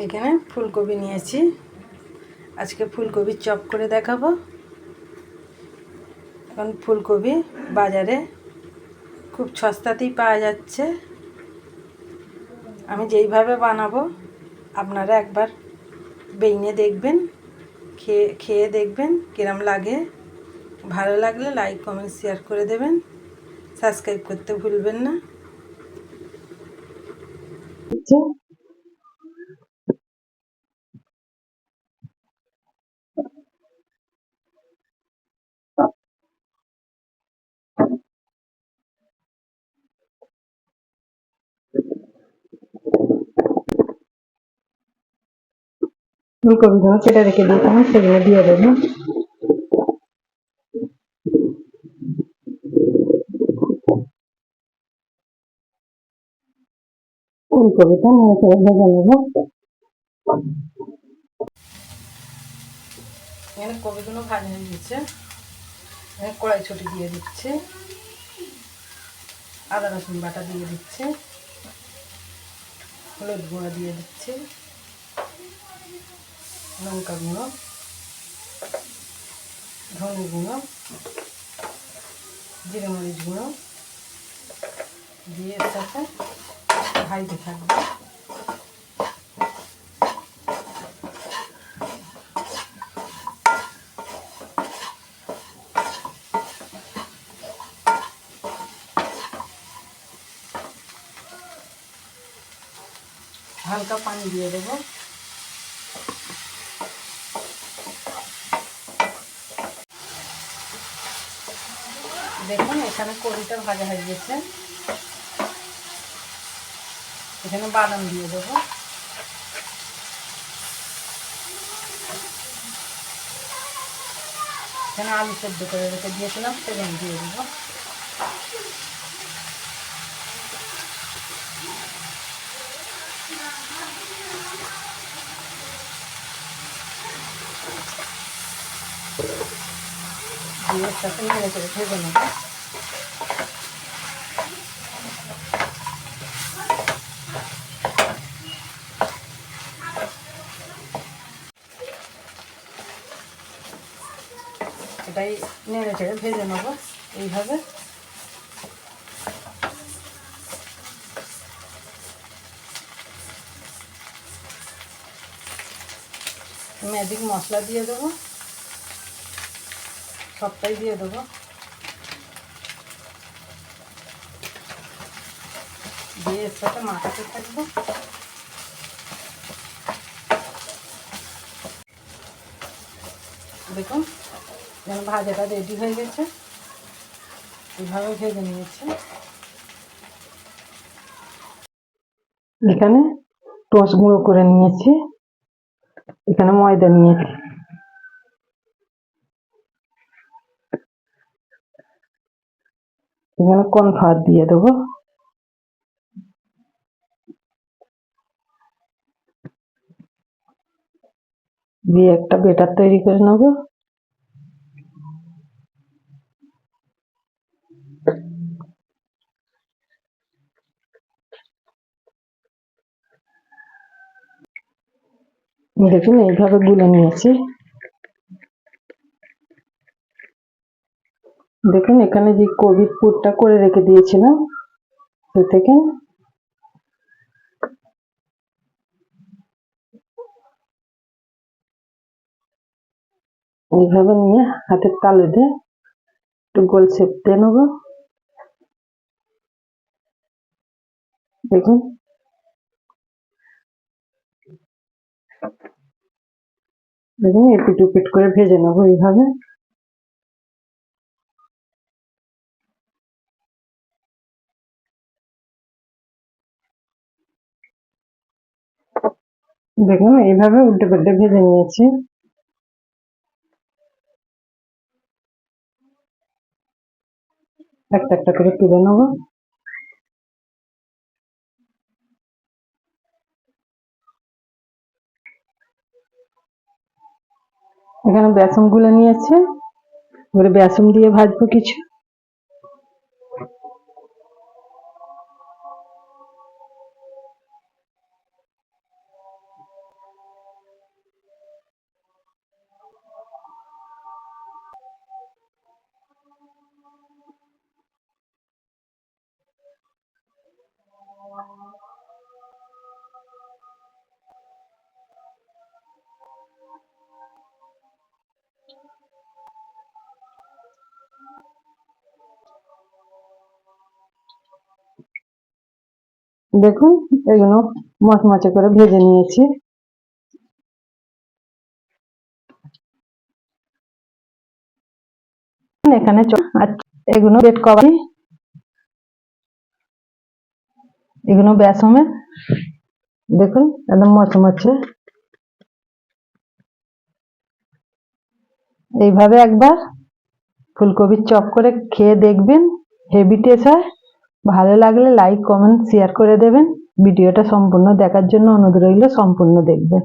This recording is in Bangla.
এখানে ফুলকপি নিয়েছি। আজকে ফুলকপির চপ করে দেখাবো। এখন ফুলকপি বাজারে খুব সস্তাতেই পাওয়া যাচ্ছে। আমি যেইভাবে বানাবো, আপনারা একবার বেইনে দেখবেন, খেয়ে খেয়ে দেখবেন কিরম লাগে। ভালো লাগলে লাইক, কমেন্ট, শেয়ার করে দেবেন। সাবস্ক্রাইব করতে ভুলবেন না। ফুলকপিগুলো কেটে রেখে দিয়েছিলাম সেগুলো দিয়ে দেবো। ফুলকপিটা নিয়ে করে ভেজে নেব। এখানে কপিগুলো ভাজা হয়ে গেছে। কড়াই ছুটি দিয়ে দিচ্ছে। আদা রসুন বাটা দিয়ে দিচ্ছে। হলুদ গুঁড়ো দিয়ে দিচ্ছে। লঙ্কা গুঁড়ো ধনে গুঁড়ো জিরে মরিচ গুঁড়ো দিয়ে সাথে ভাইতে থাকবে হালকা পানি দিয়ে দেবো দেখুন, এখানে কড়িটা ভাজা হয়ে গেছে। এখানে বাদাম দিয়ে দেবো। এখানে আলু সেদ্ধ করে রেখে দিয়েছিলাম সেখানে দিয়ে দেবো। দিয়ে সাথে নেড়ে চেড়ে ভেজে নেব এটাই নেড়ে চেড়ে ভেজে নেব এইভাবে। ম্যাজিক মশলা দিয়ে দেবো। সবটাই দিয়ে দেবো। দিয়ে এর সাথে মাখাতে থাকব। দেখুন, যেন ভাজাটা রেডি হয়ে গেছে। এইভাবে ভেজে নিয়েছি। এখানে টস গুঁড়ো করে নিয়েছি। এখানে ময়দা নিয়েছি। এখানে কোন কর্নফ্লাওয়ার দিয়ে দেবো? দিয়ে একটা বেটার তৈরি করে নেব। দেখুন, এইভাবে গুলে নিয়েছি। দেখুন, এখানে যে কোভিড পুরটা করে রেখে দিয়েছিলাম সে থেকে এইভাবে নিয়ে হাতের তালে দিয়ে একটু গোল শেপ দিয়ে নেব। দেখুন। দেখুন এপিট উপিট করে ভেজে নেব এইভাবে। দেখুন, এইভাবে উল্টে পাল্টে ভেজে নিয়েছি। একটা একটা করে তুলে নেব। এখানে বেসন গুলে নিয়েছে। এবারে বেসন দিয়ে ভাজবো কিছু। দেখুন এগুলো মচমচে করে ভেজে নিয়েছি। এখানে এগুলো বেড কভার। এগুলো বেসমের দেখুন, একদম মচমচে। এইভাবে একবার ফুলকপির চপ করে খেয়ে দেখবেন, হেভি টেস্ট হয়। ভালো লাগলে লাইক কমেন্ট শেয়ার করে দেবেন। ভিডিওটা সম্পূর্ণ দেখার জন্য অনুরোধ রইল, সম্পূর্ণ দেখবেন।